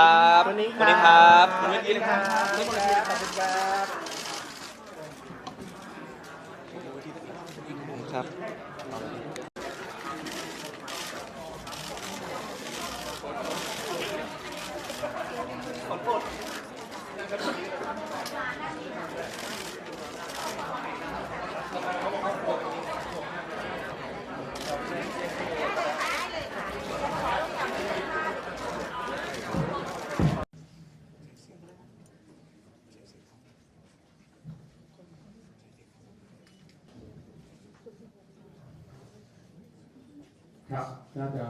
ครับวันนี้วันนี้ครับวันนี้ครับวันนี้ครับขอบคุณครับครับ ครับน่าจะ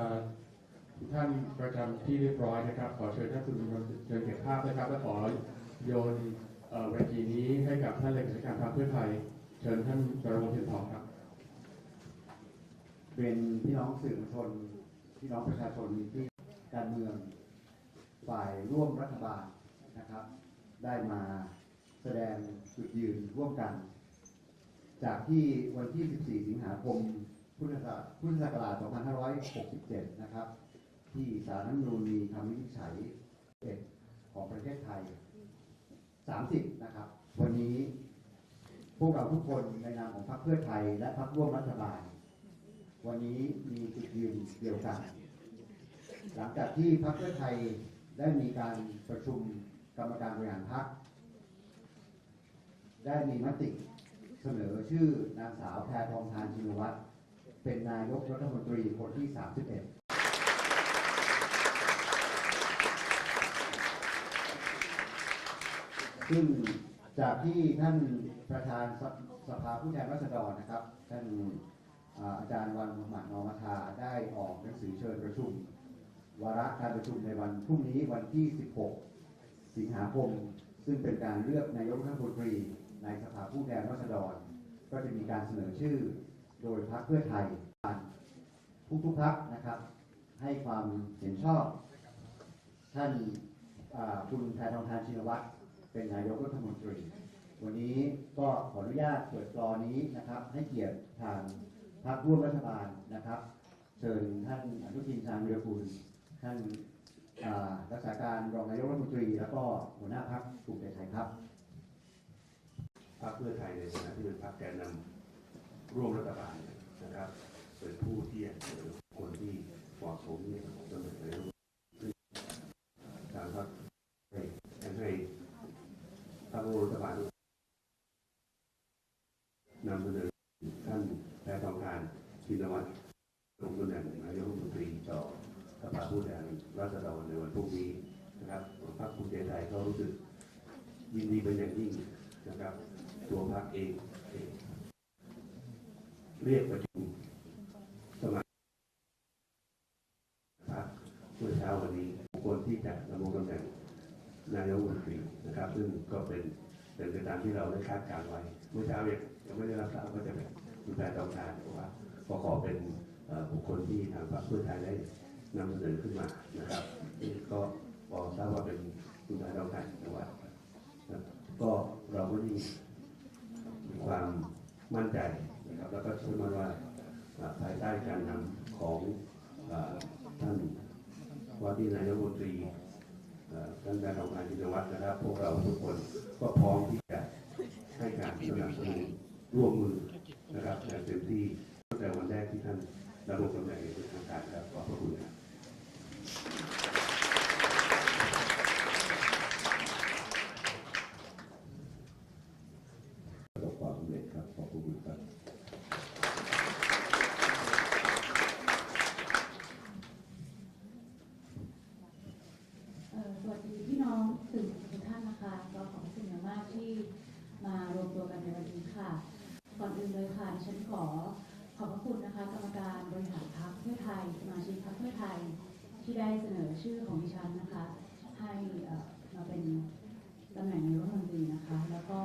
ท่านประจำที่เรียบร้อยนะครับ ขอเชิญท่านคุณยนต์เชิญเก็บภาพนะครับ และขอโยนเวทีนี้ให้กับท่านเลขาธิการพรรคเพื่อไทย เชิญท่านกรมเทียนทองครับ เป็นพี่น้องสื่อมวลชนพี่น้องประชาชนที่การเมืองฝ่ายร่วมรัฐบาลนะครับ ได้มาแสดงจุดยืนร่วมกัน จากที่วันที่ 14 สิงหาคม พุทธศักราชพุทธศักราช2567 นะครับ ที่สารรัฐธรรมนูญมีคำวินิจฉัยเอกของประเทศไทย 30 นะครับ วันนี้พวกเราทุกคนในนามของพรรคเพื่อไทย และพรรคร่วมรัฐบาล วันนี้มีจุดยืนเดียวกัน หลังจากที่พรรคเพื่อไทยได้มีการประชุมกรรมการบริหารพรรคได้มีมติเสนอชื่อนางสาวแพทองทานชินวัตร เป็นนายกรัฐมนตรีคนที่ 31ซึ่งจากที่ท่านประธานสสภาผู้แทนราษฎรนะครับ ท่านอาจารย์วันมุฮัมมัดนอมทาได้ออกหนังสือเชิญประชุม วาระการประชุมในวันพรุ่งนี้วันที่ 16 สิงหาคม ซึ่งเป็นการเลือกนายกรัฐมนตรีในสภาผู้แทนราษฎร ก็จะมีการเสนอชื่อ โดยพรรคเพื่อไทยทุกทุกๆพรรคนะครับ ให้ความเห็นชอบ ท่านคุณแพทองทานชินวัตรเป็นนายกรัฐมนตรี วันนี้ก็ขออนุญาตเปิดกรอนี้นะครับ ให้เกียรติทางพรรคร่วมรัฐบาลนะครับ เชิญท่านอนุทินชาญวีรกูลท่านรักษาการรองนายกรัฐมนตรี แล้วก็หัวหน้าพรรคกลุ่มใจไทยครับพรรคเพื่อไทยในฐานะที่เป็นพรรคแกน ร่วมรัฐบาลนะครับ เป็นผู้ที่จะเสนอคนที่เหมาะสมที่จะเนินนายกทางพรรคให้ให้พรรคร่วมรัฐบาลนำเสนอท่านแพทองทานชินวัตรลงตำแหน่งนายกรัฐมนตรีต่อสภาผู้แทนราษฎรในวันพรุ่งนี้นะครับพรรคภูมิใจไทยก็รู้สึกยินดีเป็นอย่างยิ่งนะครับ ตัวพรรคเอง เรียกประชุมสมาชิกพรรคเมื่อเช้าวันนี้บุคคลที่จะดำรงตำแหน่งนายกรัฐมนตรีนะครับ ซึ่งก็เป็นเป็นไปตามที่เราได้คาดการไว้ เมื่อเช้ายังยังไม่ได้รับทราบว่าจะเป็นคุณแพทองทานบอกว่าก็ขอเป็นบุคคลที่ทางพรรคเพื่อไทยได้นำเสนอขึ้นมานะครับนี่ก็บอกทราบว่าเป็นคุณแพทองทานแต่ว่านะครับก็เราก็มีความมั่นใจ นะครับ แล้วก็เชื่อมั่นว่าภายใต้การนำของอท่านว่าที่นายกรัฐมนตรีอ่าท่านนายกอาจินวัฒน์นะครับ พวกเราทุกคนก็พร้อมที่จะให้การสนับสนุนร่วมมือนะครับอย่างเต็มที่ตั้งแต่วันแรกที่ท่านดำรงตำแหน่งอย่างเป็นทางการครับขอบพระคุณครับ ประสบความสำเร็จครับขอบคุณครับ เอ่อสวัสดีพี่น้องสื่อทุกท่านนะคะก็ขอบคุณอย่างมากที่ มารวมตัวกันในวันนี้ค่ะ ก่อนอื่นเลยค่ะดิฉันขอขอบพระคุณนะคะกรรมการบริหารพรรคเพื่อไทยสมาชิกพรรคเพื่อไทย ที่ได้เสนอชื่อของดิฉันนะคะ ให้มาเป็นตำแหน่งนายกรัฐมนตรีนะคะ แล้วก็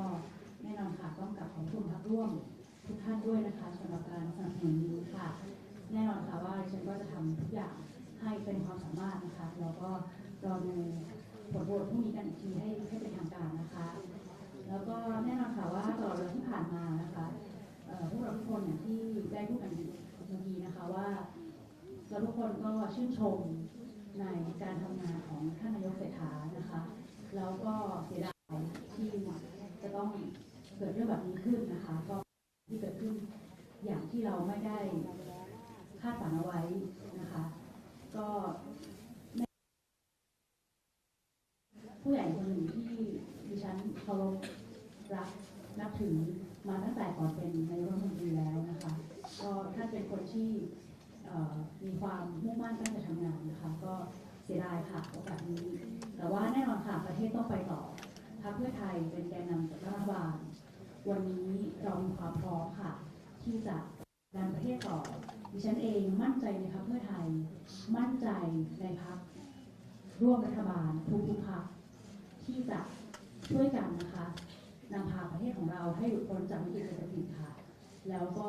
แน่นอนค่ะต้องกับขอบคุณพรรคร่วมทุกท่านด้วยนะคะสำหรับการสนับสนุนนี้ค่ะ แน่นอนค่ะว่าดิฉันก็จะทำทุกอย่างให้เป็นความสามารถนะคะแล้วก็รอดูผลโหวตพรุ่งนี้กันอีกทีให้ให้เป็นทางการนะคะ แล้วก็แน่นอนค่ะว่าตลอดเวลาที่ผ่านมานะคะพวกเราทุกคนอย่างที่ได้พูดกันเมื่อกี้นะคะว่าเราทุกคนก็ชื่นชมในการทำงานของท่านนายกเศรษฐานะคะแล้วก็เสียดายที่จะต้องเกิดเรื่องแบบนี้ขึ้นนะคะ ก็ที่เกิดขึ้นอย่างที่เราไม่ได้คาดฝันเอาไว้นะคะ ก็ไม่ผู้ใหญ่คนหนึ่งที่ดิฉัน เคารพรักนับถือมาตั้งแต่ก่อนเป็นนายกรัฐมนตรีแล้วนะคะก็ท่านเป็นคนที่มีความมุ่งมั่นตั้งใจทำงานนะคะ ก็เสียดายค่ะโอกาสนี้ แต่ว่าแน่นอนค่ะประเทศต้องไปต่อพรรคเพื่อไทยเป็นแกนนำรัฐบาลวันนี้เรามีความพร้อมค่ะ ที่จะดันประเทศต่อดิฉันเองมั่นใจในพรรคเพื่อไทย มั่นใจในพรรคร่วมรัฐบาลทุกทุกๆพรรคที่จะ ช่วยกันนะคะนำพาประเทศของเราให้หลุดพ้นจากวิกฤตเศรษฐกิจค่ะ แล้วก็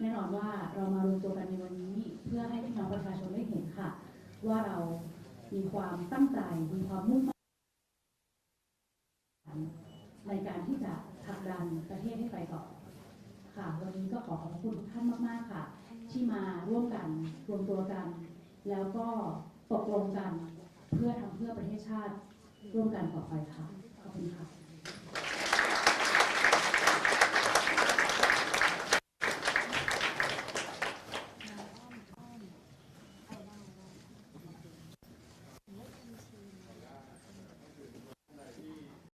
แน่นอนว่าเรามารวมตัวกันในวันนี้ เพื่อให้พี่น้องประชาชนได้เห็นค่ะ ว่าเรามีความตั้งใจมีความมุ่งมั่นในการที่จะผลักดันประเทศให้ไปต่อค่ะ วันนี้ก็ขอขอบคุณทุกท่านมากๆค่ะ ที่มาร่วมกันรวมตัวกัน แล้วก็ตกลงกันเพื่อทำเพื่อประเทศชาติร่วมกันต่อไปค่ะ ขอบคุณค่ะ